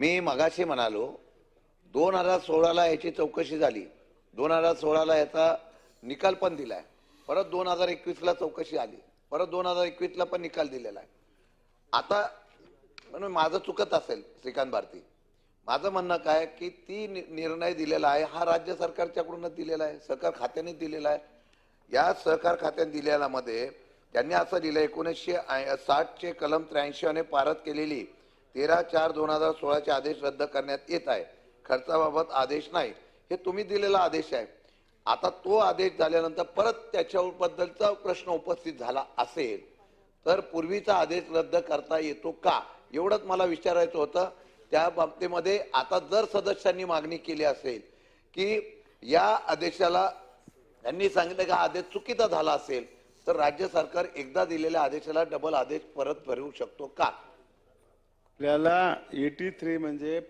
मी मगाशी म्हणालो दोन हजार सोळाला याची चौकशी झाली. दोन हजार सोळाला याचा निकाल पण दिला आहे परत दोन हजार एकवीसला चौकशी आली. परत दोन हजार एकवीसला पण निकाल दिलेला आहे. आता म्हणून माझं चुकत असेल श्रीकांत भारती. माझं म्हणणं काय की ती नि- निर्णय दिलेला आहे हा राज्य सरकारच्याकडूनच दिलेला आहे सहकार खात्याने दिलेला आहे. या सहकार खात्याने दिलेल्या मध्ये त्यांनी असं दिलं एकोणीसशे साठचे कलम त्र्याऐंशी पारत केलेली तेरा चार दोन हजार सोळाचे आदेश रद्द करण्यात येत आहे. खर्चाबाबत आदेश नाही. हे तुम्ही दिलेला आदेश आहे. आता तो आदेश झाल्यानंतर परत त्याच्याबद्दलचा प्रश्न उपस्थित झाला असेल तर पूर्वीचा आदेश रद्द करता येतो का? एवढंच मला विचारायचं होतं. त्या बाबतीमध्ये आता जर सदस्यांनी मागणी केली असेल की या आदेशाला त्यांनी सांगितलं का आदेश चुकीचा झाला असेल तर राज्य सरकार एकदा दिलेल्या आदेशाला डबल आदेश परत भरवू शकतो का? आपल्याला एटी थ्री म्हणजे